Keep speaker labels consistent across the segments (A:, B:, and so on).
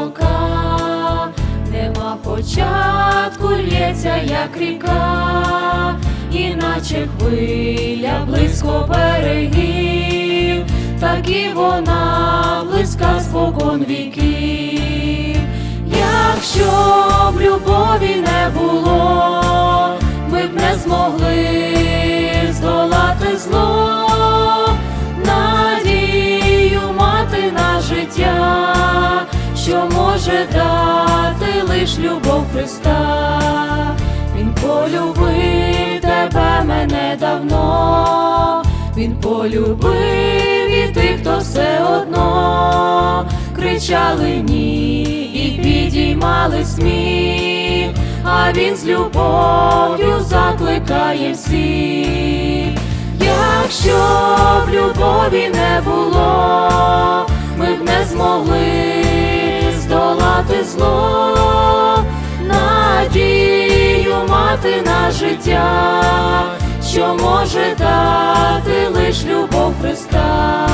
A: уголка, нема початку лється, як ріка, іначе хвиля близько берегів, так і вона близька спокон віків. Якщо може дати лиш любов Христа. Він полюбив тебе мене давно, він полюбив і тих, хто все одно кричали ні і підіймали сміх, а він з любов'ю закликає всіх. Якщо б любові не було, ми б не змогли надію на життя, що може дати лиш любов Христа.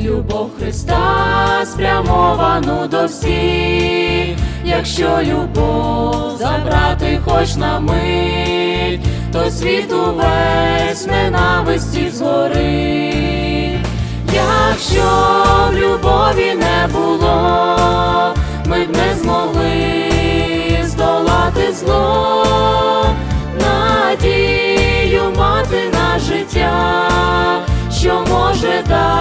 A: Любов Христа спрямовану до всіх, якщо любов забрати хоч на мить, то світ увесь ненависті згорить. Якщо б любові не було, ми б не змогли здолати зло, надію мати на життя, що може дати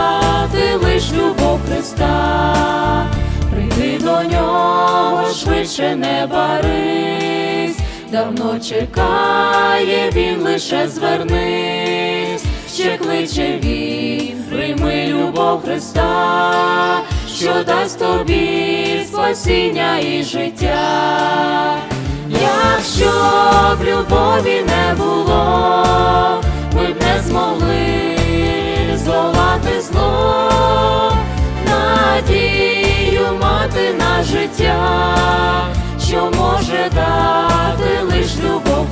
A: швидше не барись, давно чекає він, лише звернись, ще кличе він, прийми любов Христа, що дасть тобі спасіння і життя. Якщо б любові не було, ми б не змогли здолати зло, надію мати на життя, що може дати лиш любов